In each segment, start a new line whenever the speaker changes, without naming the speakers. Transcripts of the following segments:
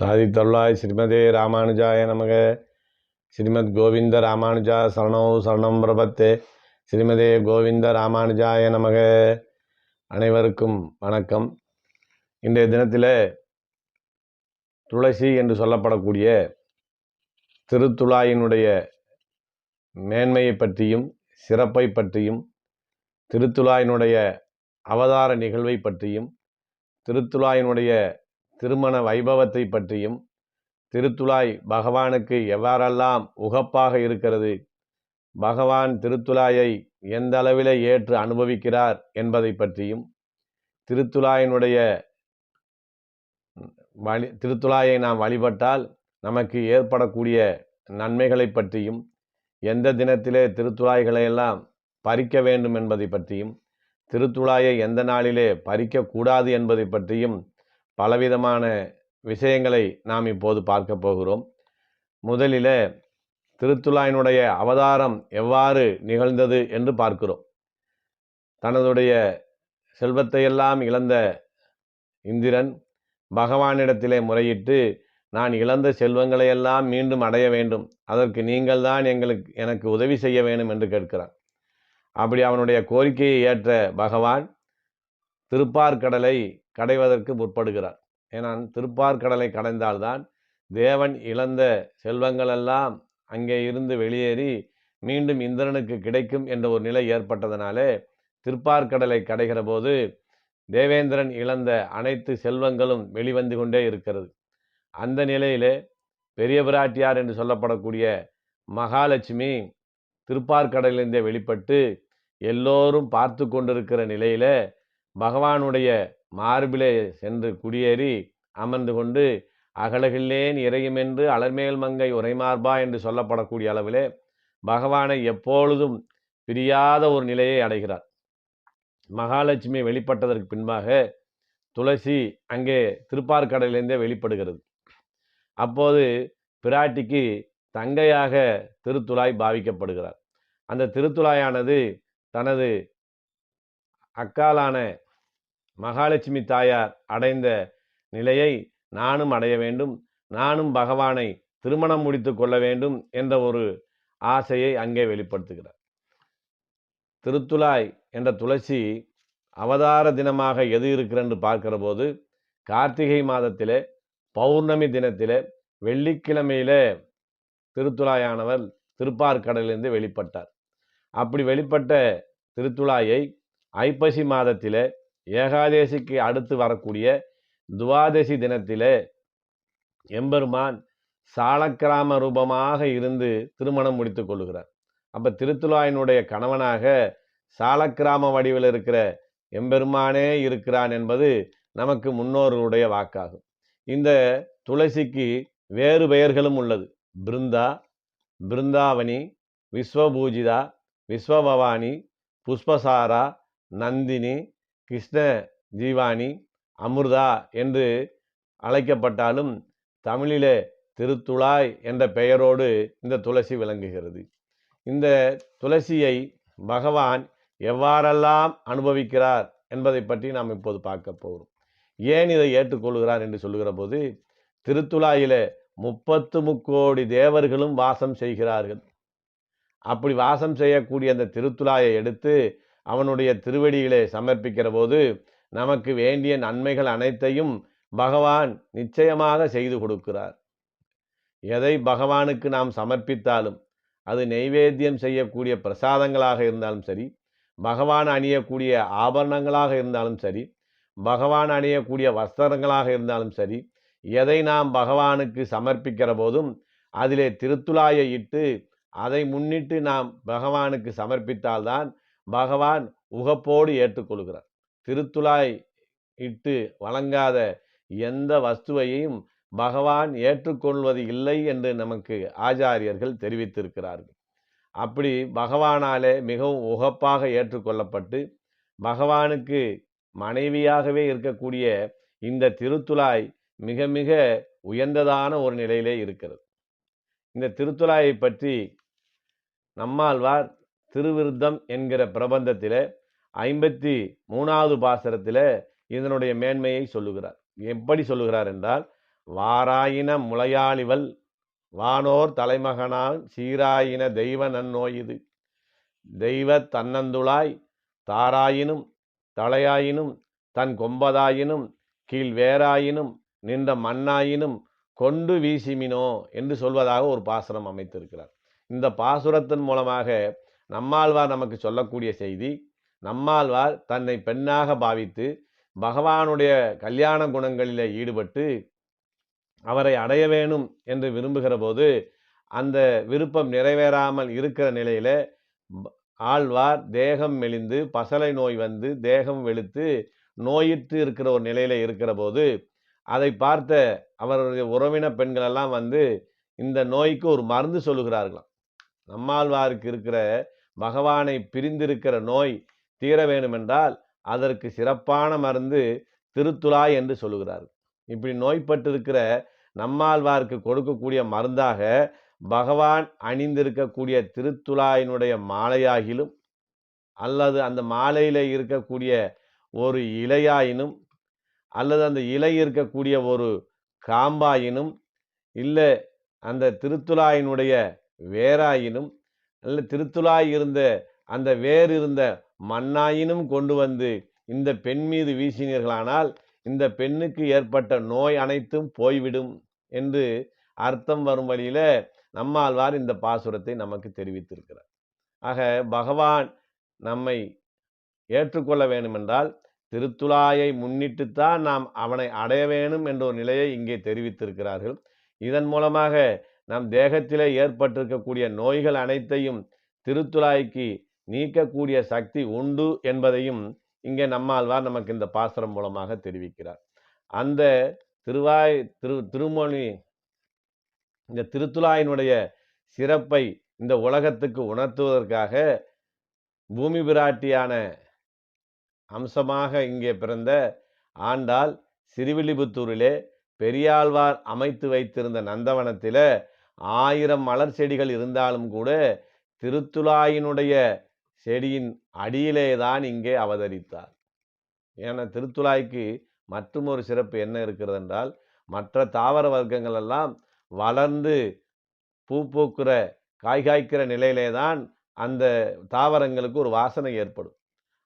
சாதித்தொள்ளாய் ஸ்ரீமதே ராமானுஜாய நமக. ஸ்ரீமத் கோவிந்த ராமானுஜா சரணோ சரணம் பிரபத்தே. ஸ்ரீமதே கோவிந்த ராமானுஜாய நமக. அனைவருக்கும் வணக்கம். இன்றைய தினத்தில் துளசி என்று சொல்லப்படக்கூடிய திருத்துழாயினுடைய மேன்மையை பற்றியும் சிறப்பை பற்றியும் திருத்துழாயினுடைய அவதார நிகழ்வை பற்றியும் திருத்துழாயினுடைய திருமண வைபவத்தை பற்றியும் திருத்துழாய் பகவானுக்கு எவ்வாறெல்லாம் உகப்பாக இருக்கிறது பகவான் திருத்துழாயை எந்த அளவில் ஏற்று அனுபவிக்கிறார் என்பதை பற்றியும் திருத்துழாயினுடைய வழி திருத்துழாயை நாம் வழிபட்டால் நமக்கு ஏற்படக்கூடிய நன்மைகளை பற்றியும் எந்த தினத்திலே திருத்துழாய்களை எல்லாம் பறிக்க வேண்டும் என்பதை பற்றியும் திருத்துழாயை எந்த நாளிலே பறிக்கக்கூடாது என்பதை பற்றியும் பலவிதமான விஷயங்களை நாம் இப்போது பார்க்க போகிறோம். முதலில் திருத்துழாயினுடைய அவதாரம் எவ்வாறு நிகழ்ந்தது என்று பார்க்கிறோம். தனதுடைய செல்வத்தையெல்லாம் இழந்த இந்திரன் பகவானிடத்திலே முறையிட்டு நான் இழந்த செல்வங்களையெல்லாம் மீண்டும் அடைய வேண்டும். அதற்கு நீங்கள் தான் எங்களுக்கு எனக்கு உதவி செய்ய வேண்டும் என்று கேட்கிறான். அப்படி அவனுடைய கோரிக்கையை ஏற்ற பகவான் திருப்பார்கடலை கடைவதற்கு முற்படுகிறார். ஏன்னா திருப்பார்கடலை கடைந்தால்தான் தேவன் இழந்த செல்வங்களெல்லாம் அங்கே இருந்து வெளியேறி மீண்டும் இந்திரனுக்கு கிடைக்கும் என்ற ஒரு நிலை ஏற்பட்டதனாலே திருப்பார்கடலை கடைகிற போது தேவேந்திரன் இழந்த அனைத்து செல்வங்களும் வெளிவந்து கொண்டே இருக்கிறது. அந்த நிலையிலே பெரிய பிராட்டியார் என்று சொல்லப்படக்கூடிய மகாலட்சுமி திருப்பார்கடலிருந்தே வெளிப்பட்டு எல்லோரும் பார்த்து கொண்டிருக்கிற நிலையில பகவானுடைய மார்பிலே சென்று குடியேறி அமர்ந்து கொண்டு அகலகில்லேன் இறையும் என்று அலர்மேல் மங்கை உரைமார்பா என்று சொல்லப்படக்கூடிய அளவிலே பகவானை எப்பொழுதும் பிரியாத ஒரு நிலையை அடைகிறார். மகாலட்சுமி வெளிப்பட்டதற்கு பின்பாக துளசி அங்கே திருப்பார்கடலிருந்தே வெளிப்படுகிறது. அப்போது பிராட்டிக்கு தங்கையாக திருத்துழாய் பாவிக்கப்படுகிறார். அந்த திருத்துழாயானது தனது அக்காலான மகாலட்சுமி தாயார் அடைந்த நிலையை நானும் அடைய வேண்டும். நானும் பகவானை திருமணம் முடித்து கொள்ள வேண்டும் என்ற ஒரு ஆசையை அங்கே வெளிப்படுத்துகிறார். திருத்துழாய் என்ற துளசி அவதார தினமாக எது இருக்கிறென்று பார்க்கிற போது கார்த்திகை மாதத்திலே பௌர்ணமி தினத்திலே வெள்ளிக்கிழமையிலே திருத்துலாயானவர் திருப்பார்கடலிருந்து வெளிப்பட்டார். அப்படி வெளிப்பட்ட திருத்துலாயை ஐப்பசி மாதத்திலே ஏகாதேசிக்கு அடுத்து வரக்கூடிய துவாதசி தினத்திலே எம்பெருமான் சாலக்கிராம ரூபமாக இருந்து திருமணம் முடித்து கொள்கிறார் அப்போ திருத்துழாயினுடைய கணவனாக சாலக்கிராம வடிவில் இருக்கிற எம்பெருமானே இருக்கிறான் என்பது நமக்கு முன்னோர்களுடைய வாக்காகும். இந்த துளசிக்கு வேறு பெயர்களும் உள்ளது. பிருந்தா பிருந்தாவணி விஸ்வபூஜிதா விஸ்வபவானி புஷ்பசாரா நந்தினி கிருஷ்ண ஜீவானி அமிர்தா என்று அழைக்கப்பட்டாலும் தமிழிலே திருத்துழாய் என்ற பெயரோடு இந்த துளசி விளங்குகிறது. இந்த துளசியை பகவான் எவ்வாறெல்லாம் அனுபவிக்கிறார் என்பதை பற்றி நாம் இப்போது பார்க்க போகிறோம். ஏன் இதை ஏற்றுக்கொள்கிறார் என்று சொல்லுகிற போது திருத்துழாயில முப்பத்து முக்கோடி தேவர்களும் வாசம் செய்கிறார்கள். அப்படி வாசம் செய்யக்கூடிய அந்த திருத்துழாயை எடுத்து அவனுடைய திருவடிகளை சமர்ப்பிக்கிற போது நமக்கு வேண்டிய நன்மைகள் அனைத்தையும் பகவான் நிச்சயமாக செய்து கொடுக்கிறார். எதை பகவானுக்கு நாம் சமர்ப்பித்தாலும் அது நெய்வேத்தியம் செய்யக்கூடிய பிரசாதங்களாக இருந்தாலும் சரி பகவான் அணியக்கூடிய ஆபரணங்களாக இருந்தாலும் சரி பகவான் அணியக்கூடிய வஸ்திரங்களாக இருந்தாலும் சரி எதை நாம் பகவானுக்கு சமர்ப்பிக்கிற போதும் அதிலே திருத்துழாயை இட்டு அதை முன்னிட்டு நாம் பகவானுக்கு சமர்ப்பித்தால்தான் பகவான் உகப்போடு ஏற்றுக்கொள்கிறார் திருத்துழாய் இட்டு வழங்காத எந்த வஸ்துவையும் பகவான் ஏற்றுக்கொள்வது இல்லை என்று நமக்கு ஆச்சாரியர்கள் தெரிவித்திருக்கிறார்கள். அப்படி பகவானாலே மிகவும் உகப்பாக ஏற்றுக்கொள்ளப்பட்டு பகவானுக்கு மனைவியாகவே இருக்கக்கூடிய இந்த திருத்துழாய் மிக மிக உயர்ந்ததான ஒரு நிலையிலே இருக்கிறது. இந்த திருத்துழாயை பற்றி நம்மாழ்வார் திருவிருத்தம் என்கிற பிரபந்தத்தில் ஐம்பத்தி மூணாவது பாசரத்தில் இதனுடைய மேன்மையை சொல்லுகிறார். எப்படி சொல்லுகிறார் என்றால் வாராயின முளையாளிவள் வானோர் தலைமகனான் சீராயின தெய்வ நன்னோயுது தெய்வ தன்னந்துளாய் தாராயினும் தலையாயினும் தன் கொம்பதாயினும் கீழ் வேறாயினும் நின்ற மண்ணாயினும் கொண்டு வீசிமினோ என்று சொல்வதாக ஒரு பாசுரம் அமைத்திருக்கிறார். இந்த பாசுரத்தின் மூலமாக நம்மாழ்வார் நமக்கு சொல்லக்கூடிய செய்தி நம்மாழ்வார் தன்னை பெண்ணாக பாவித்து பகவானுடைய கல்யாண குணங்களில் ஈடுபட்டு அவரை அடைய வேணும் என்று விரும்புகிற போது அந்த விருப்பம் நிறைவேறாமல் இருக்கிற நிலையில ஆழ்வார் தேகம் மெலிந்து பசலை நோய் வந்து தேகம் வெளுத்து நோயிற்று இருக்கிற ஒரு நிலையில இருக்கிற போது அதை பார்த்த அவருடைய உறவின பெண்களெல்லாம் வந்து இந்த நோய்க்கு ஒரு மருந்து சொல்லுகிறார்களாம். நம்மாழ்வாருக்கு இருக்கிற பகவானை பிரிந்திருக்கிற நோய் தீர வேண்டுமென்றால் அதற்கு சிறப்பான மருந்து திருத்துழாய் என்று சொல்லுகிறார் இப்படி நோய்பட்டிருக்கிற நம்மாழ்வார்க்கு கொடுக்கக்கூடிய மருந்தாக பகவான் அணிந்திருக்கக்கூடிய திருத்துழாயினுடைய மாலையாகிலும் அல்லது அந்த மாலையில் இருக்கக்கூடிய ஒரு இலையாயினும் அல்லது அந்த இலை இருக்கக்கூடிய ஒரு காம்பாயினும் இல்லை அந்த திருத்துழாயினுடைய வேராயினும் நல்ல திருத்துளாய் இருந்த அந்த வேர் இருந்த மண்ணாயினும் கொண்டு வந்து இந்த பெண் மீது வீசினீர்களானால் இந்த பெண்ணுக்கு ஏற்பட்ட நோய் அனைத்தும் போய்விடும் என்று அர்த்தம் வரும் வழியில நம்மாழ்வார் இந்த பாசுரத்தை நமக்கு தெரிவித்திருக்கிறார். ஆக பகவான் நம்மை ஏற்றுக்கொள்ள வேண்டுமென்றால் திருத்துழாயை முன்னிட்டுத்தான் நாம் அவனை அடைய வேணும் என்ற ஒரு நிலையை இங்கே தெரிவித்திருக்கிறார்கள். இதன் மூலமாக நம் தேகத்திலே ஏற்பட்டிருக்கக்கூடிய நோய்கள் அனைத்தையும் திருத்துழாய்க்கு நீக்கக்கூடிய சக்தி உண்டு என்பதையும் இங்கே நம்மாழ்வார் நமக்கு இந்த பாசுரம் மூலமாக தெரிவிக்கிறார். அந்த திருவாய் திரு திருமணி இந்த திருத்துழாயினுடைய சிறப்பை இந்த உலகத்துக்கு உணர்த்துவதற்காக பூமி பிராட்டியான அம்சமாக இங்கே பிறந்த ஆண்டாள் சிறுவில்லிபுத்தூரிலே பெரியாழ்வார் அமைத்து வைத்திருந்த நந்தவனத்தில் ஆயிரம் மலர் செடிகள் இருந்தாலும் கூட திருத்துழாயினுடைய செடியின் அடியிலே தான் இங்கே அவதரித்தார். ஏன்னா திருத்துழாய்க்கு மற்றும் ஒரு சிறப்பு என்ன இருக்கிறது என்றால் மற்ற தாவர வர்க்கங்கள் எல்லாம் வளர்ந்து பூ பூக்கிற காய் காய்க்கிற நிலையிலே தான் அந்த தாவரங்களுக்கு ஒரு வாசனை ஏற்படும்.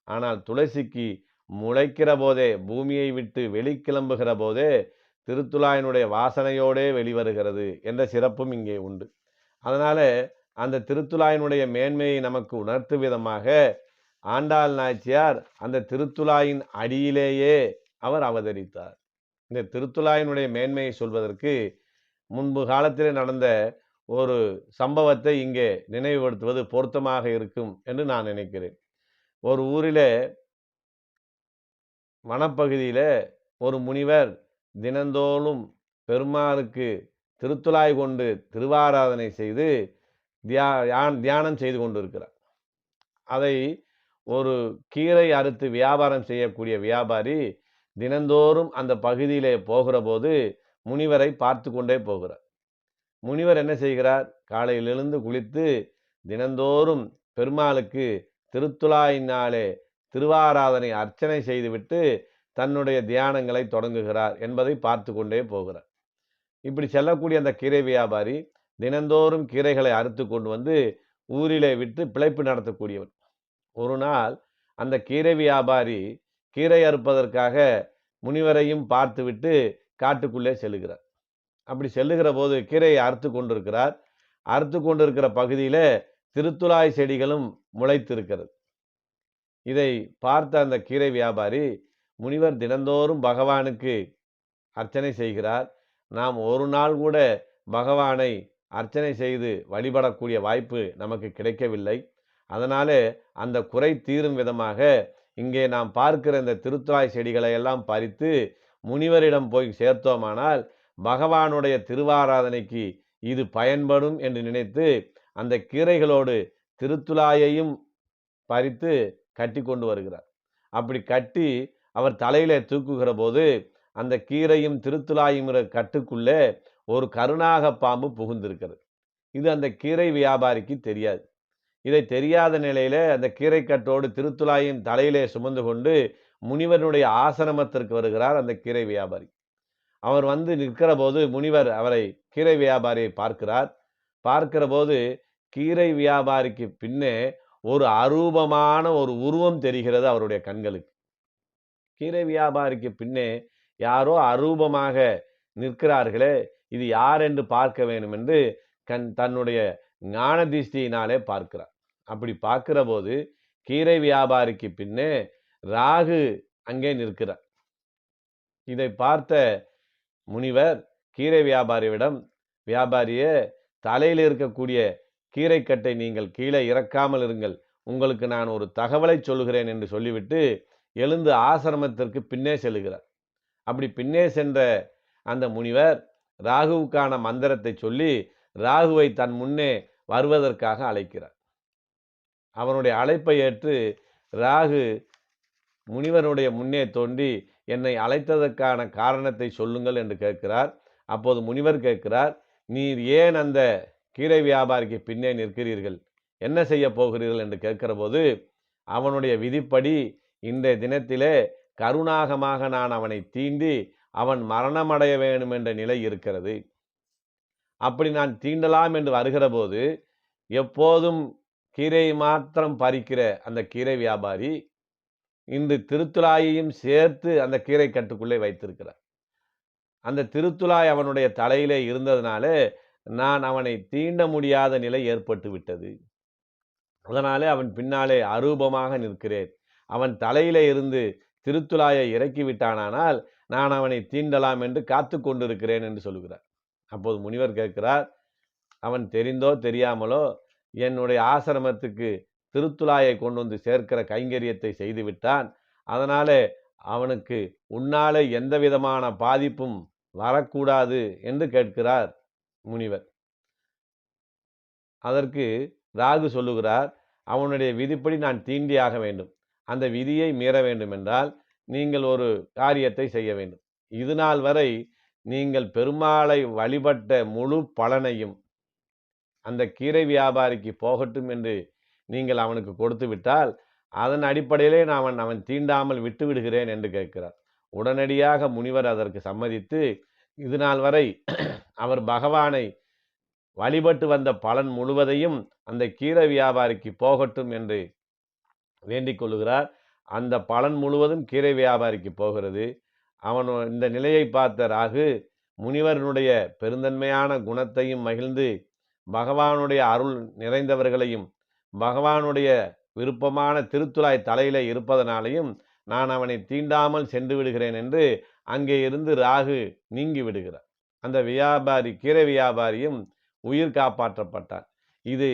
ஆனால் துளசிக்கு முளைக்கிற போதே பூமியை விட்டு வெளிக்கிளம்புகிற போதே திருத்துழாயினுடைய வாசனையோடே வெளிவருகிறது என்ற சிறப்பும் இங்கே உண்டு. அதனால் அந்த திருத்துழாயினுடைய மேன்மையை நமக்கு உணர்த்தும் விதமாக ஆண்டாள் நாச்சியார் அந்த திருத்துழாயின் அடியிலேயே அவர் அவதரித்தார். இந்த திருத்துழாயினுடைய மேன்மையை சொல்வதற்கு முன்பு காலத்திலே நடந்த ஒரு சம்பவத்தை இங்கே நினைவுபடுத்துவது பொருத்தமாக இருக்கும் என்று நான் நினைக்கிறேன். ஒரு ஊரில் வனப்பகுதியில் ஒரு முனிவர் தினந்தோறும் பெருமாளுக்கு திருத்துழாய் கொண்டு திருவாராதனை செய்து தியா யான்- தியானம் செய்து கொண்டிருக்கிறார். அதை ஒரு கீரை அறுத்து வியாபாரம் செய்யக்கூடிய வியாபாரி தினந்தோறும் அந்த பகுதியிலே போகிற போது முனிவரை பார்த்து கொண்டே போகிறார். முனிவர் என்ன செய்கிறார்? காலையில் எழுந்து குளித்து தினந்தோறும் பெருமாளுக்கு திருத்துழாயினாலே திருவாராதனை அர்ச்சனை செய்துவிட்டு தன்னுடைய தியானங்களை தொடங்குகிறார் என்பதை பார்த்து கொண்டே போகிறார். இப்படி செல்லக்கூடிய அந்த கீரை வியாபாரி தினந்தோறும் கீரைகளை அறுத்து கொண்டு வந்து ஊரிலே விட்டு பிழைப்பு நடத்தக்கூடியவன். ஒரு நாள் அந்த கீரை வியாபாரி கீரை அறுப்பதற்காக முனிவரையும் பார்த்துவிட்டு காட்டுக்குள்ளே செல்லுகிறார். அப்படி செல்லுகிற போது கீரையை அறுத்து கொண்டிருக்கிறார். அறுத்து கொண்டிருக்கிற பகுதியில் திருத்துழாய் செடிகளும் முளைத்திருக்கிறது. இதை பார்த்த அந்த கீரை வியாபாரி முனிவர் தினந்தோறும் பகவானுக்கு அர்ச்சனை செய்கிறார். நாம் ஒரு நாள் கூட பகவானை அர்ச்சனை செய்து வழிபடக்கூடிய வாய்ப்பு நமக்கு கிடைக்கவில்லை. அதனாலே அந்த குறை தீரும் விதமாக இங்கே நாம் பார்க்கிற இந்த திருத்துழாய் செடிகளை எல்லாம் பறித்து முனிவரிடம் போய் சேர்த்தோமானால் பகவானுடைய திருவாராதனைக்கு இது பயன்படும் என்று நினைத்து அந்த கீரைகளோடு திருத்துழாயையும் பறித்து கட்டி கொண்டு வருகிறார். அப்படி கட்டி அவர் தலையிலே தூக்குகிற போது அந்த கீரையும் திருத்துலாயுங்கிற கட்டுக்குள்ளே ஒரு கருணாக பாம்பு புகுந்திருக்கிறது. இது அந்த கீரை வியாபாரிக்கு தெரியாது. இதை தெரியாத நிலையில அந்த கீரை கட்டோடு திருத்துலாயும் தலையிலே சுமந்து கொண்டு முனிவனுடைய ஆசிரமத்திற்கு வருகிறார் அந்த கீரை வியாபாரி. அவர் வந்து நிற்கிற போது முனிவர் அவரை கீரை வியாபாரியை பார்க்கிறார். பார்க்கிற போது கீரை வியாபாரிக்கு பின்னே ஒரு அரூபமான ஒரு உருவம் தெரிகிறது அவருடைய கண்களுக்கு. கீரை வியாபாரிக்கு பின்னே யாரோ அரூபமாக நிற்கிறார்களே இது யார் என்று பார்க்க வேண்டும் என்று கண் தன்னுடைய ஞான திருஷ்டியினாலே பார்க்கிறார். அப்படி பார்க்கிற போது கீரை வியாபாரிக்கு பின்னே ராகு அங்கே நிற்கிறார். இதை பார்த்த முனிவர் கீரை வியாபாரியிடம் வியாபாரியே தலையில் இருக்கக்கூடிய கீரைக்கட்டை நீங்கள் கீழே இறக்காமல் இருங்கள் உங்களுக்கு நான் ஒரு தகவலை சொல்லுகிறேன் என்று சொல்லிவிட்டு எழுந்து ஆசிரமத்திற்கு பின்னே செல்கிறார். அப்படி பின்னே சென்ற அந்த முனிவர் ராகுவுக்கான மந்திரத்தை சொல்லி ராகுவை தன் முன்னே வருவதற்காக அழைக்கிறார். அவனுடைய அழைப்பை ஏற்று ராகு முனிவனுடைய முன்னே தோண்டி என்னை அழைத்ததற்கான காரணத்தை சொல்லுங்கள் என்று கேட்கிறார். அப்போது முனிவர் கேட்கிறார் நீர் ஏன் அந்த கீரை வியாபாரிக்கு பின்னே நிற்கிறீர்கள்? என்ன செய்ய போகிறீர்கள்? என்று கேட்கிற போது அவனுடைய விதிப்படி இன்றைய தினத்திலே கருணாகமாக நான் அவனை தீண்டி அவன் மரணமடைய வேண்டும் என்ற நிலை இருக்கிறது. அப்படி நான் தீண்டலாம் என்று வருகிற போது எப்போதும் கீரை மாத்திரம் பறிக்கிற அந்த கீரை வியாபாரி இன்று திருத்துலாயையும் சேர்த்து அந்த கீரை கட்டுக்குள்ளே வைத்திருக்கிறார். அந்த திருத்துலாய் அவனுடைய தலையிலே இருந்ததுனால நான் அவனை தீண்ட முடியாத நிலை ஏற்பட்டு விட்டது. அதனாலே அவன் பின்னாலே அரூபமாக நிற்கிறேன். அவன் தலையிலே இருந்து திருத்துலாயை இறக்கி விட்டானானால் நான் அவனை தீண்டலாம் என்று காத்து கொண்டிருக்கிறேன் என்று சொல்கிறார் அப்போது முனிவர் கேட்கிறார் அவன் தெரிந்தோ தெரியாமலோ என்னுடைய ஆசிரமத்துக்கு திருத்துலாயை கொண்டு வந்து சேர்க்கிற கைங்கரியத்தை செய்துவிட்டான் அதனாலே அவனுக்கு உன்னாலே எந்த விதமான பாதிப்பும் வரக்கூடாது என்று கேட்கிறார் முனிவர். அதற்கு ராகு சொல்லுகிறார் அவனுடைய விதிப்படி நான் தீண்டியாக வேண்டும். அந்த விதியை மீற வேண்டும் என்றால் நீங்கள் ஒரு காரியத்தை செய்ய வேண்டும். இது நாள் வரை நீங்கள் பெருமாளை வழிபட்ட முழு பலனையும் அந்த கீரை வியாபாரிக்கு போகட்டும் என்று நீங்கள் அவனுக்கு கொடுத்து விட்டால் அதன் அடிப்படையிலே நான் அவன் அவன் தீண்டாமல் விட்டு விடுகிறேன் என்று கேட்கிறார். உடனடியாக முனிவர் அதற்கு சம்மதித்து இது நாள் வரை அவர் பகவானை வழிபட்டு வந்த பலன் முழுவதையும் அந்த கீரை வியாபாரிக்கு போகட்டும் என்று வேண்டிக் கொள்ளுகிறார். அந்த பலன் முழுவதும் கீரை வியாபாரிக்கு போகிறது. அவன் இந்த நிலையை பார்த்த ராகு முனிவரனுடைய பெருந்தன்மையான குணத்தையும் மகிழ்ந்து பகவானுடைய அருள் நிறைந்தவர்களையும் பகவானுடைய விருப்பமான திருத்துலாய் தலையில் இருப்பதனாலையும் நான் அவனை தீண்டாமல் சென்று விடுகிறேன் என்று அங்கே இருந்து ராகு நீங்கி விடுகிறார். அந்த வியாபாரி கீரை வியாபாரியும் உயிர் காப்பாற்றப்பட்டான் இது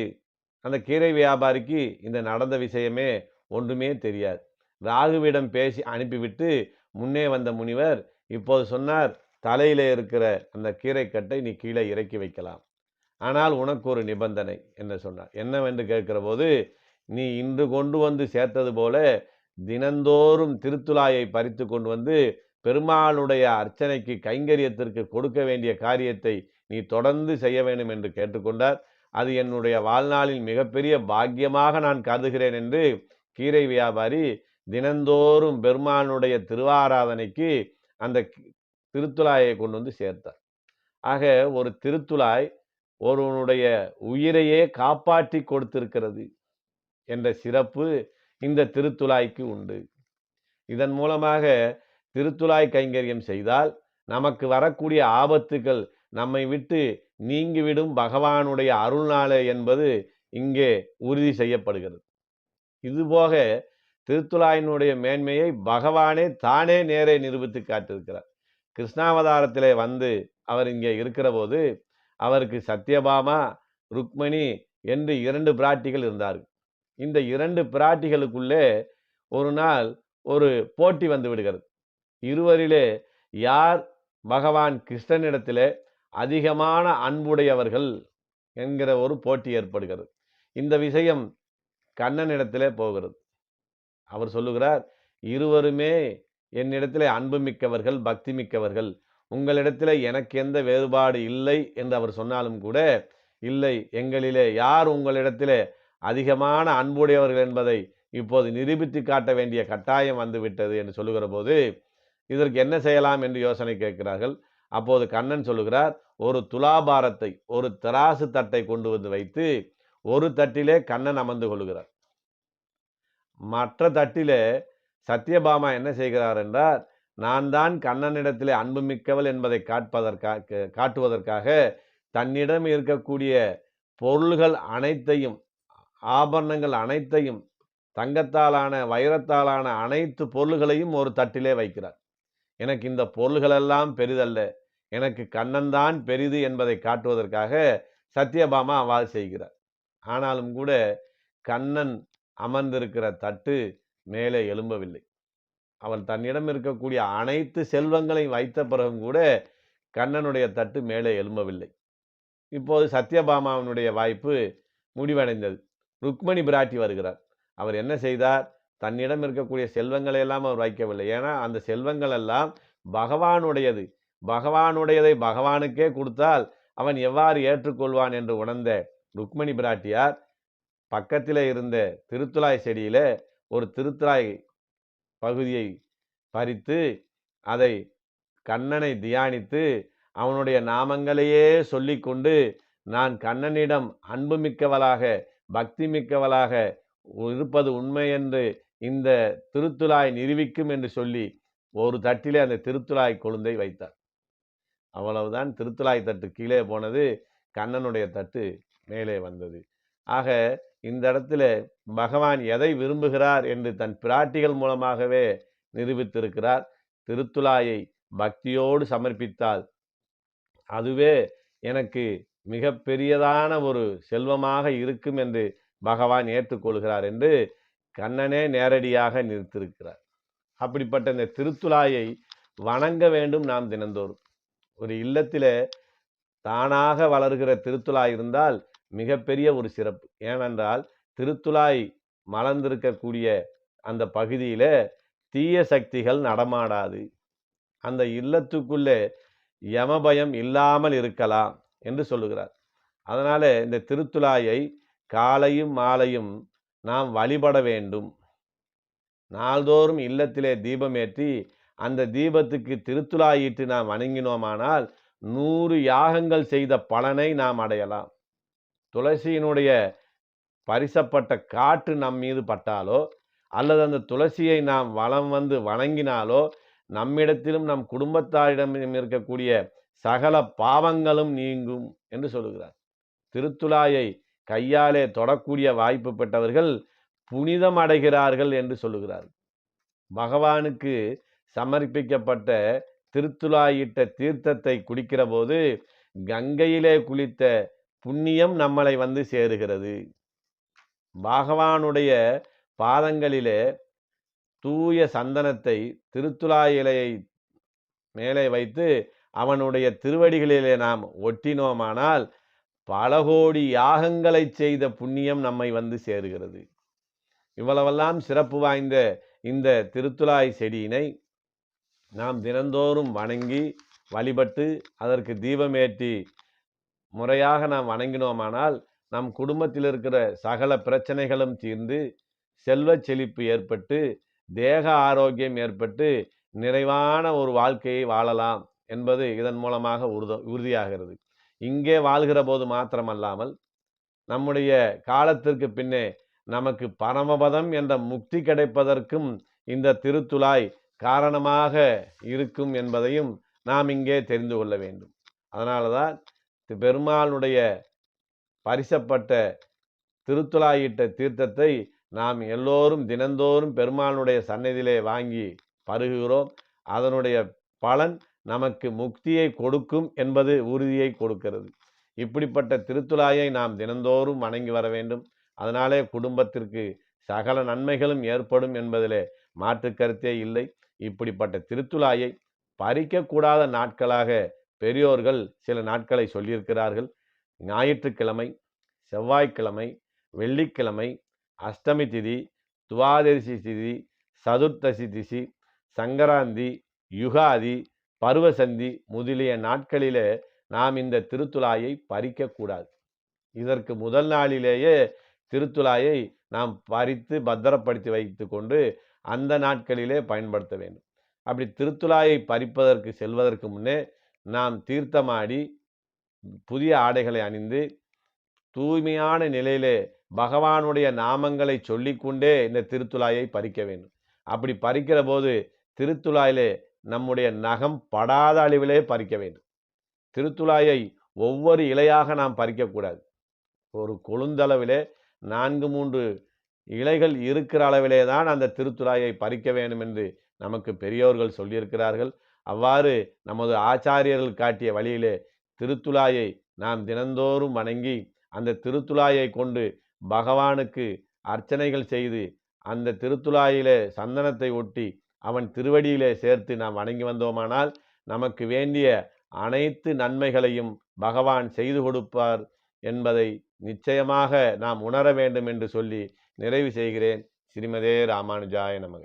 அந்த கீரை வியாபாரிக்கு இந்த நடந்த விஷயமே ஒன்றுமே தெரியாது. ராகுவிடம் பேசி அனுப்பிவிட்டு முன்னே வந்த முனிவர் இப்போது சொன்னார் தலையில இருக்கிற அந்த கீரைக்கட்டை நீ கீழே இறக்கி வைக்கலாம். ஆனால் உனக்கு ஒரு நிபந்தனை என்ன சொன்னார். என்னவென்று கேட்கிற போது நீ இன்று கொண்டு வந்து சேர்த்தது போல தினந்தோறும் திருத்துழாயை பறித்து கொண்டு வந்து பெருமாளுடைய அர்ச்சனைக்கு கைங்கரியத்திற்கு கொடுக்க வேண்டிய காரியத்தை நீ தொடர்ந்து செய்ய வேண்டும் என்று கேட்டுக்கொண்டார் அது என்னுடைய வாழ்நாளில் மிகப்பெரிய பாக்கியமாக நான் கருதுகிறேன் என்று கீரை வியாபாரி தினந்தோறும் பெருமானுடைய திருவாராதனைக்கு அந்த கி- கொண்டு வந்து சேர்த்தார். ஆக ஒரு திருத்துழாய் ஒருவனுடைய உயிரையே காப்பாற்றி கொடுத்திருக்கிறது என்ற சிறப்பு இந்த திருத்துழாய்க்கு உண்டு. இதன் மூலமாக திருத்துழாய் கைங்கரியம் செய்தால் நமக்கு வரக்கூடிய ஆபத்துகள் நம்மை விட்டு நீங்கிவிடும் பகவானுடைய அருள்நாளே என்பது இங்கே உறுதி செய்யப்படுகிறது. இதுபோக திருத்துலாயினுடைய மேன்மையை பகவானே தானே நேரே நிரூபித்து காட்டியிருக்கிறார். கிருஷ்ணாவதாரத்திலே வந்து அவர் இங்கே இருக்கிற போது அவருக்கு சத்யபாமா ருக்மணி என்று இரண்டு பிராட்டிகள் இருந்தார்கள். இந்த இரண்டு பிராட்டிகளுக்குள்ளே ஒரு நாள் ஒரு போட்டி வந்து விடுகிறது. இருவரிலே யார் பகவான் கிருஷ்ணனிடத்திலே அதிகமான அன்புடையவர்கள் என்கிற ஒரு போட்டி ஏற்படுகிறது. இந்த விஷயம் கண்ணனிடத்திலே போகிறது. அவர் சொல்லுகிறார் இருவருமே என்னிடத்திலே அன்பு மிக்கவர்கள் பக்தி மிக்கவர்கள் உங்களிடத்தில் எனக்கு எந்த வேறுபாடு இல்லை என்று அவர் சொன்னாலும் கூட இல்லை எங்களிலே யார் உங்களிடத்திலே அதிகமான அன்புடையவர்கள் என்பதை இப்போது நிரூபித்து காட்ட வேண்டிய கட்டாயம் வந்துவிட்டது என்று சொல்லுகிற போது இதற்கு என்ன செய்யலாம் என்று யோசனை கேட்கிறார்கள். அப்போது கண்ணன் சொல்லுகிறார் ஒரு துலாபாரத்தை ஒரு திராசு தட்டை கொண்டு வந்து வைத்து ஒரு தட்டிலே கண்ணன் அமர்ந்து கொள்கிறார். மற்ற தட்டிலே சத்யபாமா என்ன செய்கிறார் என்றால் நான் தான் கண்ணனிடத்திலே அன்பு மிக்கவள் என்பதை காட்பதற்காக காட்டுவதற்காக தன்னிடம் இருக்கக்கூடிய பொருள்கள் அனைத்தையும் ஆபரணங்கள் அனைத்தையும் தங்கத்தாலான வைரத்தாலான அனைத்து பொருள்களையும் ஒரு தட்டிலே வைக்கிறார். எனக்கு இந்த பொருள்களெல்லாம் பெரிதல்ல. எனக்கு கண்ணன் தான் பெரிது என்பதை காட்டுவதற்காக சத்யபாமா அவ்வாறு செய்கிறார். ஆனாலும் கூட கண்ணன் அமர்ந்திருக்கிற தட்டு மேலே எழும்பவில்லை. அவன் தன்னிடம் இருக்கக்கூடிய அனைத்து செல்வங்களையும் வைத்த பிறகும் கூட கண்ணனுடைய தட்டு மேலே எழும்பவில்லை. இப்போது சத்யபாமாவனுடைய வாய்ப்பு முடிவடைந்தது. ருக்மணி பிராட்டி வருகிறார். அவர் என்ன செய்தார்? தன்னிடம் இருக்கக்கூடிய செல்வங்களை எல்லாம் அவர் வைக்கவில்லை. ஏன்னா அந்த செல்வங்கள் எல்லாம் பகவானுடையது. பகவானுடையதை பகவானுக்கே கொடுத்தால் அவன் எவ்வாறு ஏற்றுக்கொள்வான் என்று உணர்ந்த ருக்மணி பிராட்டியார் பக்கத்தில் இருந்த திருத்துழாய் செடியில் ஒரு திருத்துழாய் பகுதியை பறித்து அதை கண்ணனை தியானித்து அவனுடைய நாமங்களையே சொல்லிக்கொண்டு நான் கண்ணனிடம் அன்பு மிக்கவளாக பக்தி மிக்கவளாக இருப்பது உண்மை என்று இந்த திருத்துழாய் நிரூபிக்கும் என்று சொல்லி ஒரு தட்டிலே அந்த திருத்துழாய் கொழுந்தை வைத்தார். அவ்வளவுதான் திருத்துழாய் தட்டு கீழே போனது கண்ணனுடைய தட்டு. மேலே வந்தது. ஆக இந்த இடத்துல பகவான் எதை விரும்புகிறார் என்று தன் பிராட்டிகள் மூலமாகவே நிரூபித்திருக்கிறார். திருத்துலாயை பக்தியோடு சமர்ப்பித்தால் அதுவே எனக்கு மிக பெரியதான ஒரு செல்வமாக இருக்கும் என்று பகவான் ஏற்றுக்கொள்கிறார் என்று கண்ணனே நேரடியாக நிறுத்திருக்கிறார் அப்படிப்பட்ட இந்த திருத்துலாயை வணங்க வேண்டும் நாம் தினந்தோறும். ஒரு இல்லத்தில் தானாக வளர்கிற திருத்துலாய் இருந்தால் மிகப்பெரிய ஒரு சிறப்பு. ஏனென்றால் திருத்துலாய் மலர்ந்திருக்கக்கூடிய அந்த பகுதியில் தீய சக்திகள் நடமாடாது. அந்த இல்லத்துக்குள்ளே யமபயம் இல்லாமல் இருக்கலாம் என்று சொல்லுகிறார். அதனால் இந்த திருத்துலாயை காலையும் மாலையும் நாம் வழிபட வேண்டும். நாள்தோறும் இல்லத்திலே தீபமேற்றி அந்த தீபத்துக்கு திருத்துலாயிட்டு நாம் வணங்கினோமானால் நூறு யாகங்கள் செய்த பலனை நாம் அடையலாம். துளசியினுடைய பரிசப்பட்ட காற்று நம் மீது பட்டாலோ அல்லது அந்த துளசியை நாம் வளம் வந்து வணங்கினாலோ நம்மிடத்திலும் நம் குடும்பத்தாரிடம் இருக்கக்கூடிய சகல பாவங்களும் நீங்கும் என்று சொல்லுகிறார். திருத்துலாயை கையாலே தொடக்கூடிய வாய்ப்பு பெற்றவர்கள் புனிதம் அடைகிறார்கள் என்று சொல்லுகிறார். பகவானுக்கு சமர்ப்பிக்கப்பட்ட திருத்துலாயிட்ட தீர்த்தத்தை குடிக்கிற போது கங்கையிலே குளித்த புண்ணியம் நம்மளை வந்து சேருகிறது. பகவானுடைய பாதங்களிலே தூய சந்தனத்தை திருத்துலா இலையை மேலே வைத்து அவனுடைய திருவடிகளிலே நாம் ஒட்டினோமானால் பல கோடி யாகங்களை செய்த புண்ணியம் நம்மை வந்து சேருகிறது. இவ்வளவெல்லாம் சிறப்பு வாய்ந்த இந்த திருத்துலாய் செடியினை நாம் தினந்தோறும் வணங்கி வழிபட்டு அதற்கு தீபமேற்றி முறையாக நாம் வணங்கினோமானால் நம் குடும்பத்தில் இருக்கிற சகல பிரச்சனைகளும் தீர்ந்து செல்வ செழிப்பு ஏற்பட்டு தேக ஆரோக்கியம் ஏற்பட்டு நிறைவான ஒரு வாழ்க்கையை வாழலாம் என்பது இதன் மூலமாக உறுத உறுதியாகிறது. இங்கே வாழ்கிற போது மாத்திரமல்லாமல் நம்முடைய காலத்திற்கு பின்னே நமக்கு பரமபதம் என்ற முக்தி கிடைப்பதற்கும் இந்த திருத்துளாய் காரணமாக இருக்கும் என்பதையும் நாம் இங்கே தெரிந்து கொள்ள வேண்டும். அதனால தான் பெருமாளுடைய பரிசப்பட்ட திருத்துளாயிட்ட தீர்த்தத்தை நாம் எல்லோரும் தினந்தோறும் பெருமாளுடைய சன்னதியிலே வாங்கி பருகுகிறோம். அதனுடைய பலன் நமக்கு முக்தியை கொடுக்கும் என்பது உறுதியை கொடுக்கிறது. இப்படிப்பட்ட திருத்துளாயை நாம் தினந்தோறும் வணங்கி வர வேண்டும். அதனாலே குடும்பத்திற்கு சகல நன்மைகளும் ஏற்படும் என்பதிலே மாற்று கருத்தே இல்லை. இப்படிப்பட்ட திருத்துளாயை பறிக்கக்கூடாத நாட்களாக பெரியோர்கள் சில நாட்களை சொல்லியிருக்கிறார்கள். ஞாயிற்றுக்கிழமை செவ்வாய்க்கிழமை வெள்ளிக்கிழமை அஷ்டமி திதி துவாதசி திதி சதுர்த்தசி திசி சங்கராந்தி யுகாதி பருவசந்தி முதலிய நாட்களிலே நாம் இந்த திருத்துலாயை பறிக்கக்கூடாது. இதற்கு முதல் நாளிலேயே திருத்துலாயை நாம் பறித்து பத்திரப்படுத்தி வைத்து கொண்டு அந்த நாட்களிலே பயன்படுத்த வேண்டும். அப்படி திருத்துலாயை பறிப்பதற்கு செல்வதற்கு முன்னே நாம் தீர்த்தமாடி புதிய ஆடைகளை அணிந்து தூய்மையான நிலையிலே பகவானுடைய நாமங்களை சொல்லிக்கொண்டே இந்த திருத்துழாயை பறிக்க வேண்டும். அப்படி பறிக்கிற போது திருத்துழாயிலே நம்முடைய நகம் படாத அளவிலே பறிக்க வேண்டும். திருத்துழாயை ஒவ்வொரு இலையாக நாம் பறிக்கக்கூடாது. ஒரு கொழுந்தளவிலே நான்கு மூன்று இலைகள் இருக்கிற அளவிலே தான் அந்த திருத்துழாயை பறிக்க வேண்டும் என்று நமக்கு பெரியோர்கள் சொல்லியிருக்கிறார்கள். அவ்வாறு நமது ஆச்சாரியர்கள் காட்டிய வழியிலே திருத்துழாயை நாம் தினந்தோறும் வணங்கி அந்த திருத்துழாயை கொண்டு பகவானுக்கு அர்ச்சனைகள் செய்து அந்த திருத்துழாயிலே சந்தனத்தை ஒட்டி அவன் திருவடியிலே சேர்த்து நாம் வணங்கி வந்தோமானால் நமக்கு வேண்டிய அனைத்து நன்மைகளையும் பகவான் செய்து கொடுப்பார் என்பதை நிச்சயமாக நாம் உணர வேண்டும் என்று சொல்லி நிறைவு செய்கிறேன். ஸ்ரீமதே ராமானுஜாய நமக.